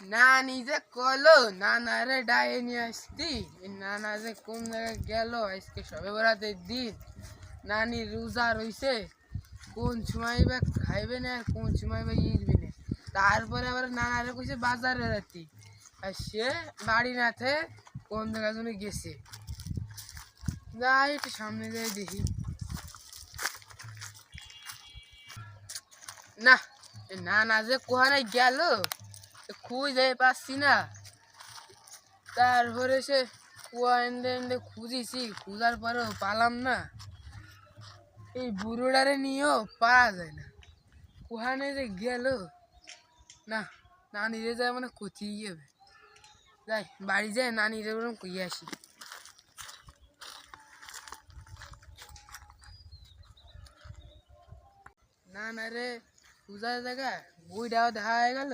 না নিজে কলো নানা রে ডায়ে নিয়ে আসতি নানা যে কোন জায়গায় গেল আজকে সবে বেড়াতে দিন নানি রোজা রইছে কোন সময় খাইবে না আর কোন সময় বা ইরবে না তারপরে আবার নানারে কইছে বাজারে রাতি আর সে বাড়ি না থে কোন জায়গায় জন্য গেছে যাই একটু সামনে যাই দেখি না এ নানা যে কোহানে গেল খুঁজে পাচ্ছি না। তারপরে সে কুয়া এনে এনে খুঁজেছি, খুঁজার পরেও পালাম না। এই বুড়োটারে নিয়েও পাওয়া যায় না। কোহানে যে গেল, না, নানিরে যায় মানে কোথায় যাবে যাই, বাড়ি যায় নানিরে বরং কই আসি। না না রে পূজার জায়গা, বইটাও দেখা হয়ে গেল।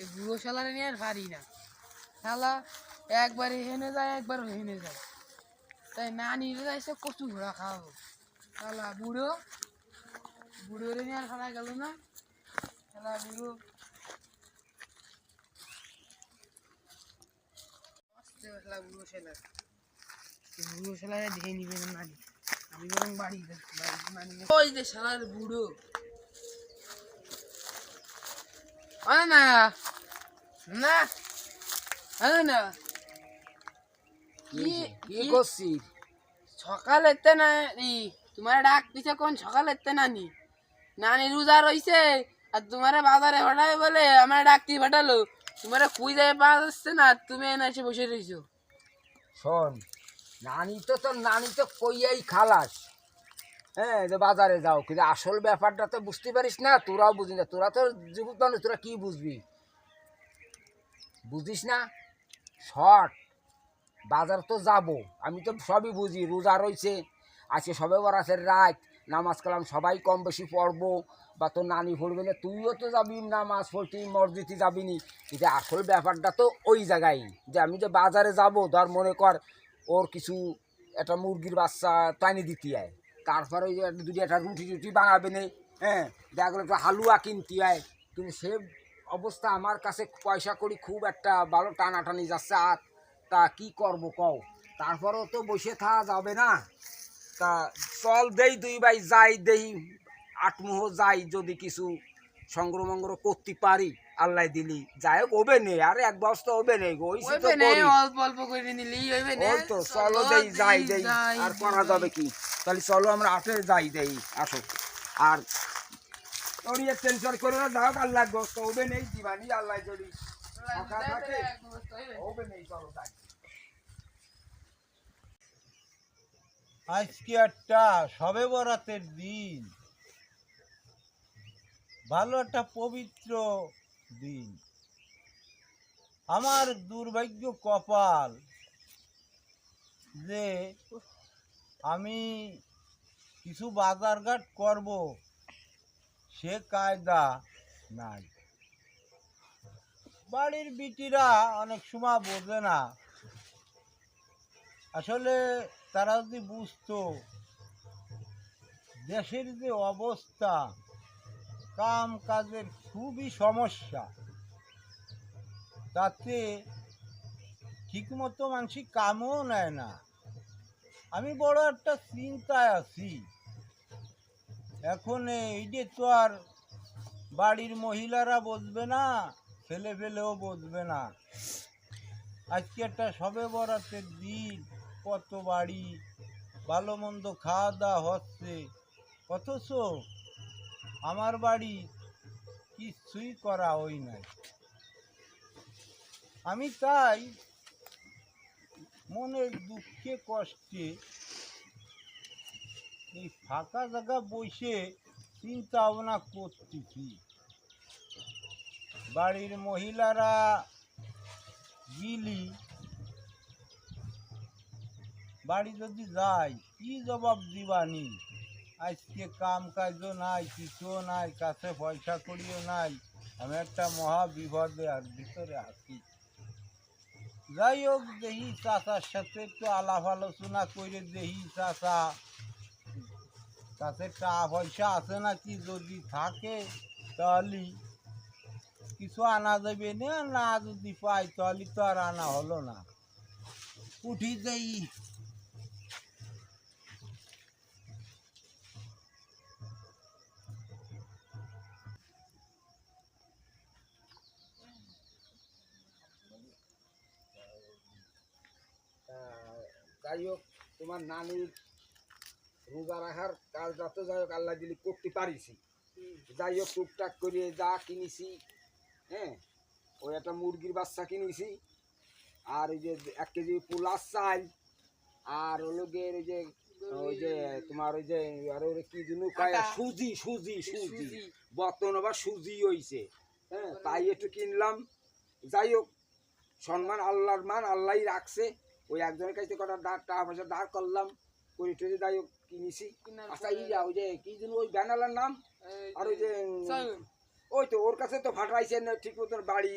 এই বুড়ো শালারে নিয়ে আর পারি না। শালা একবার এখানে যায় একবার ওখানে যায়। তাই না নিয়ে যাইছে কচু ঘোড়া খাওয়াবো। শালা বুড়ো, বুড়োরে নিয়ে আর খাওয়া গেল না। শালা বুড়ো। শালা বুড়ো শালা। বুড়ো শালারে দেখে নিবে না আমি বরং বাড়ি বাড়ি ওই যে শালার বুড়ো। না না আরে না কি কি কি করছিস? সকালে তে না তোমার ডাক দিছে কোন সকালে তে নানি? নানি রোজা রইছে আর তোমার বাজারে পাঠাবে বলে আমার ডাকতি পাঠালো। তোমার কুই যায় পাওয়া যাচ্ছে না তুমি এনে এসে বসে রইছো। শোন নানি তো তোর নানি তো কইয়াই খালাস। হ্যাঁ যে বাজারে যাও, কিন্তু আসল ব্যাপারটা তো বুঝতে পারিস না, তোরাও বুঝিস না, তোরা তো যুবক মানুষ, তোরা কি বুঝবি? বুঝিস না? শর্ট, বাজার তো যাব, আমি তো সবই বুঝি, রোজা রয়েছে আজকে সবে বরাসের রাত, নামাজ কালাম সবাই কম বেশি পড়ব, বা তোর নানি পড়বে না, তুইও তো যাবি নামাজ পড়তে, মসজিদে যাবি নি, কিন্তু আসল ব্যাপারটা তো ওই জায়গায়, যে আমি যে বাজারে যাব, ধর মনে কর, ওর কিছু একটা মুরগির বাচ্চা টানি দিতে হয় তারপরে ওই দুটি একটা রুটি টুটি বানাবে নে হ্যাঁ? দেখা গেলো একটু হালুয়া কিনতে হয় কিন্তু সে অবস্থা আমার কাছে পয়সা করি খুব একটা ভালো টানাটানি যাচ্ছে, আর তা কি করব কও? তারপরেও তো বসে থাকা যাবে না। তা চল দেই দুই ভাই, যাই দেই আটমুহ যাই যদি কিছু সংগ্রহ মঙ্গ্রহ করতে পারি। আল্লাহ দিলি। যাই হোক ওবে নেই। আর এক বস্তা ওবে নেই গো। অল্প অল্প করে নিলি ওই তো চলো দেই যাই দেই। আর করা যাবে কি? তাহলে চলো আমরা আটে যাই দেই আসো। আর টেনশন করে না যাও আল্লাহ গোস্ত ওবে নেই দিবানি আল্লাহ যদি ওবে নেই চলো যাই। আজকে একটা সবে বরাতের দিন। ভালো একটা পবিত্র দিন। আমার দুর্ভাগ্য কপাল যে আমি কিছু বাজারঘাট করব, সে কায়দা নাই। বাড়ির বিটিরা অনেক সময় বোঝে না। আসলে তারা যদি বুঝতো দেশের যে অবস্থা কাম কাজের খুবই সমস্যা। তাতে ঠিকমতো মানুষ কামও নেয় না। আমি বড় একটা চিন্তায় আছি। এখন এইটা তো আর বাড়ির মহিলারা বসবে না ছেলে ফেলেও বসবে না। আজকে একটা সবে বরাতের দিন, কত বাড়ি, ভালো মন্দ খাওয়া দাওয়া হচ্ছে। অথচ আমার বাড়ি কিছুই করা হই নাই। আমি তাই মনের দুঃখে, কষ্টে এই ফাঁকা জায়গা বসে চিন্তা ভাবনা করতেছি। বাড়ির মহিলারা গিলি, বাড়ি যদি যাই কি জবাব দিবানি আজকে কাম কাজও নাই, কিছুও নাই, কাছে পয়সা করিও নাই। আমি একটা মহা বিপদে আর ভিতরে আছি। যাই হোক দেহি চাচার সাথে একটু আলাপ আলোচনা করে দেহি চাচা। কাছে টাকা পয়সা আছে নাকি? যদি থাকে, তাহলে কিছু আনা যাবে না? না যদি পাই, তাহলে তো আর আনা হলো না। উঠি যাই যাই হোক তোমার নানির রোজা রাখার কাজটা তো যাই হোক আল্লাহ দিলি করতে পারিছি। যাই হোক টুকটাক করে যা কিনেছি হ্যাঁ ওই একটা মুরগির বাচ্চা কিনেছি আর ওই যে এক কেজি পোলার চাল আর হলো গিয়ে ওই যে ওই যে তোমার ওই যে আর ওই কি সুজি সুজি সুজি। সুজি। বর্তমান আবার সুজি হইছে হ্যাঁ তাই একটু কিনলাম। যাই হোক সম্মান আল্লাহর মান আল্লাহই রাখছে। ওই একজনের কাছে কটা দাঁড় টাকা পয়সা দাঁড় করলাম করে কিনেছি। আচ্ছা ইয়া ওই যে কি যেন ওই ব্যানালার নাম? আর ওই যে ওই তো ওর কাছে তো ফাটাইছে না ঠিক মতন বাড়ি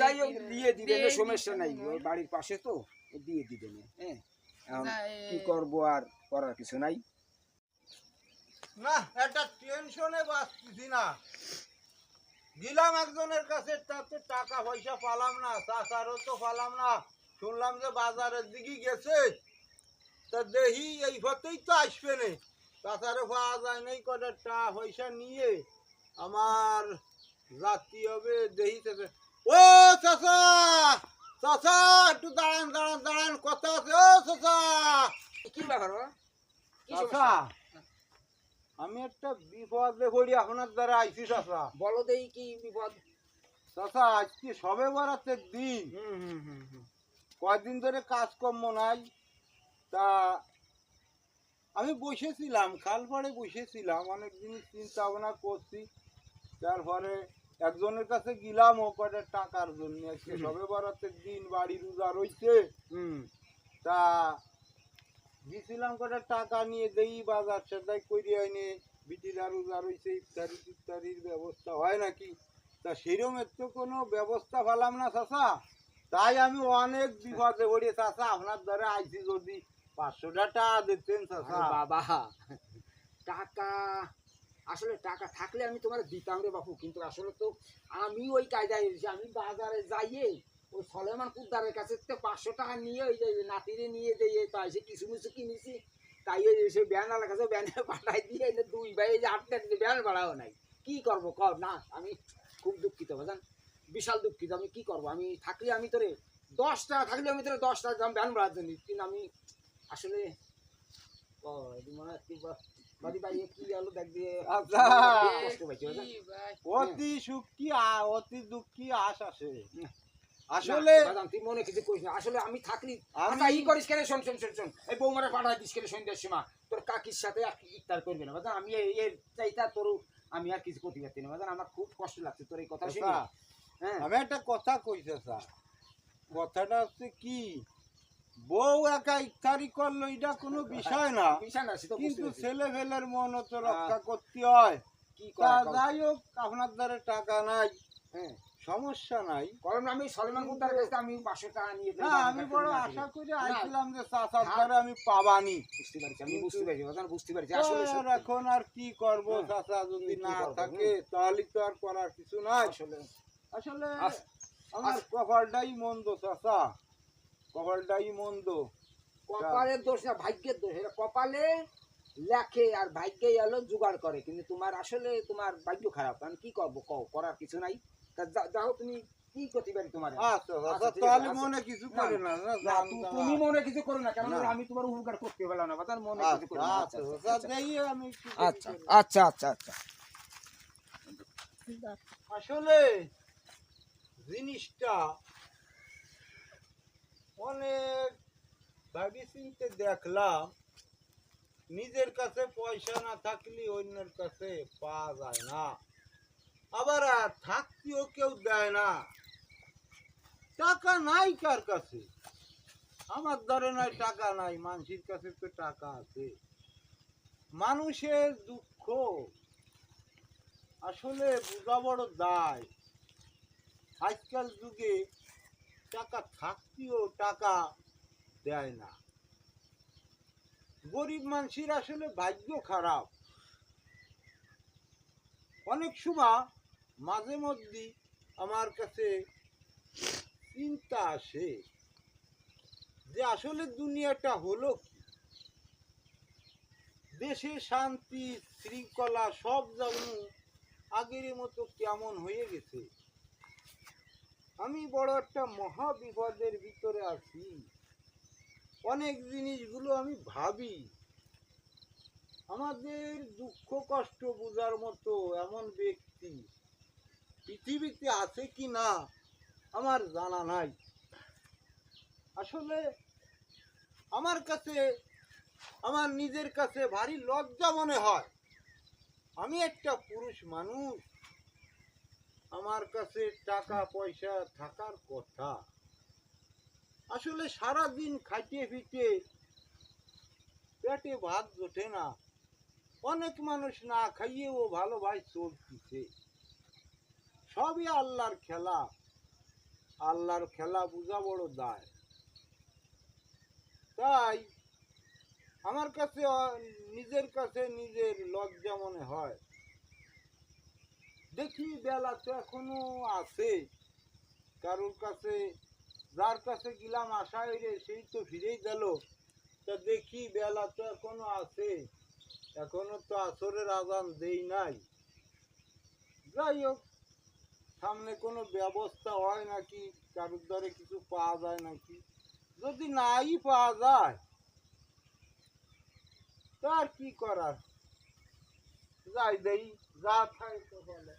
যাই হোক দিয়ে দিবেন সমস্যা নাই। ওই বাড়ির পাশে তো দিয়ে দিবেন হ্যাঁ? কি করব আর করার কিছু নাই। না একটা টেনশনে বাঁচতেছি না। গেলাম একজনের কাছে তাতে টাকা পয়সা পালাম না চাচারও তো পালাম না। শুনলাম যে বাজারের দিকে গেছে তা দেখি এই হতেই তো আসবে না। চাচারও পাওয়া যায় নাই কটা টাকা পয়সা নিয়ে আমার জাতি হবে দেখি চাচা। ও চাচা চাচা একটু দাঁড়ান দাঁড়ান দাঁড়ান কথা আছে। ও চাচা। কি ব্যাপার চাচা আমি একটা বিপদে পড়ি আপনার দ্বারা আইছি চাচা। বলো দেই কি বিপদ। চাচা আজকে সবে বরাতের দিন। হুম হুম হুম। হুম কয়দিন ধরে কাজকর্ম নাই। তা আমি বসেছিলাম খালপাড়ে বসেছিলাম অনেক জিনিস চিন্তা ভাবনা করছি। তারপরে একজনের কাছে গেলাম ও কয়টা টাকার জন্য আজকে। সবে বরাতের দিন বাড়ি রোজা রইছে। হুম। তা গেছিলাম কটা টাকা নিয়ে দেই বাজার সাজাই করি আইনে বিটিরা রোজা রইছে ইফতারি টিফতারির ব্যবস্থা হয় নাকি? তা সেরমের তো কোনো ব্যবস্থা পেলাম না চাচা। তাই আমি অনেক বিপদে পড়ি, চাচা, আপনার দ্বারা আইছি যদি। পাঁচশোটা টাকা দিতেন আরে বাবা, টাকা, আসলে টাকা থাকলে আমি তোমার দিতাম রে বাপু, কিন্তু আসলে তো আমি ওই কায়দায় এসেছি আমি বাজারে যাইয়ে ওই সলেমান কুদ্দারের কাছে তো পাঁচশো টাকা নিয়ে ওই নাতিরে নিয়ে দিয়ে তাই সে কিছু কিছু কিনেছি, তাই ওই সে ব্যানার কাছে ব্যানে পাঠাই দিয়ে দুই ভাই আটটা ব্যান বাড়াও নাই। কি করব কর, না, আমি খুব দুঃখিত, বাজান। বিশাল দুঃখিত আমি কি করব? আমি থাকলে আমি তোরে দশ টাকা থাকলে আমি তোরে দশ টাকা দাম ব্যান বাড়ার জন্য কিন্তু আমি আসলে আচ্ছা। অতি সুখী অতি দুঃখী আশ আসে। আসলে তুই মনে কিছু করিস না। আসলে আমি থাকলি আচ্ছা ই করিস কেন? শোন শোন শোন শোন। এই বৌমারা দিস কেন সন্ধ্যার সময়? তোর কাকির সাথে আর ইফতার করবি না। বাজান আমি এর চাইতা তোর আমি আর কিছু করতে পারছি না। বাজান আমার খুব কষ্ট লাগছে তোর এই কথা শুনে। চাচা, হ্যাঁ আমি একটা কথা কইতে স্যার কথাটা হচ্ছে কি? বউ একা ইফতারি করল এটা কোনো বিষয় না। কিন্তু ছেলে ফেলের মন তো রক্ষা করতে হয়। যাই হোক আপনার দ্বারা টাকা নাই। হ্যাঁ। সমস্যা নাই। কারণ আমি সলমান কুদ্দার কাছে আমি পাঁচশো টাকা নিয়ে না আমি বড় আশা করে যে চাচার হ্যাঁ। দ্বারা আমি পাবানি। বুঝতে পারছি আমি বুঝতে পারছি বাজান বুঝতে পারছি। আসলে এখন আর কি করব হ্যাঁ। চাচা যদি না থাকে তাহলে তো আর করার কিছু নাই। আসলে আসলে আমার কপালটাই মন্দ চাচা। কপালটাই মন্দ। কপালের দোষ না ভাগ্যের দোষ। এটা কপালে লেখে আর ভাগ্যেই এলো জোগাড় করে। কিন্তু তোমার আসলে তোমার ভাগ্য খারাপ। আমি কি করব? কও করার কিছু নাই। তা যাও তুমি কি করতে পারি তোমার? আচ্ছা আচ্ছা, তাহলে মনে কিছু করে না তারা। তুমি মনে কিছু করো না কেন আমি তোমার উপকার করতে পারলাম না বাজার মনে কিছু আচ্ছা। আচ্ছা করি আচ্ছা। আচ্ছা আচ্ছা আচ্ছা। আসলে জিনিসটা অনেক ভাবি চিনতে দেখলাম, নিজের কাছে পয়সা না থাকলে অন্যের কাছে পাওয়া যায় না। আবার থাকতেও কেউ দেয় না। টাকা নাই কার কাছে? আমার ধরে নয় টাকা নাই মানুষের কাছে তো টাকা আছে। মানুষের দুঃখ আসলে বোঝা বড় দায়। আজকাল যুগে টাকা থাকতেও টাকা দেয় না। গরিব মানুষের আসলে ভাগ্য খারাপ। অনেক সময় মাঝে মধ্যে আমার কাছে চিন্তা আসে যে আসলে দুনিয়াটা হলো কি? দেশে শান্তি, শৃঙ্খলা সব যেমন আগের মতো কেমন হয়ে গেছে। আমি বড় একটা মহা বিপদের ভিতরে আছি। অনেক জিনিসগুলো আমি ভাবি। আমাদের দুঃখ কষ্ট বোঝার মতো এমন ব্যক্তি পৃথিবীতে আছে কি না, আমার জানা নাই। আসলে আমার কাছে, আমার নিজের কাছে ভারী লজ্জা মনে হয়। আমি একটা পুরুষ মানুষ। আমার কাছে টাকা পয়সা থাকার কথা। আসলে সারা দিন খাটিয়ে ফিটে পেটে ভাত জোটে না। অনেক মানুষ না খাইয়েও ভালো ভাই চলতেছে। সবই আল্লাহর খেলা। আল্লাহর খেলা বোঝা বড় দায়। তাই আমার কাছে, নিজের কাছে নিজের লজ্জা মনে হয়। দেখি বেলা তো এখনও আছে। কারোর কাছে, যার কাছে গেলাম আশায় রে সেই তো ফিরেই গেল। তা দেখি বেলা তো এখনও আছে। এখনও তো আসরের আজান দেই নাই। যাই হোক, সামনে কোনো ব্যবস্থা হয় নাকি? কারোর দ্বারে কিছু পাওয়া যায় নাকি? যদি নাই পাওয়া যায় তার কি করার? যাই দেই যা থাকে তো বলে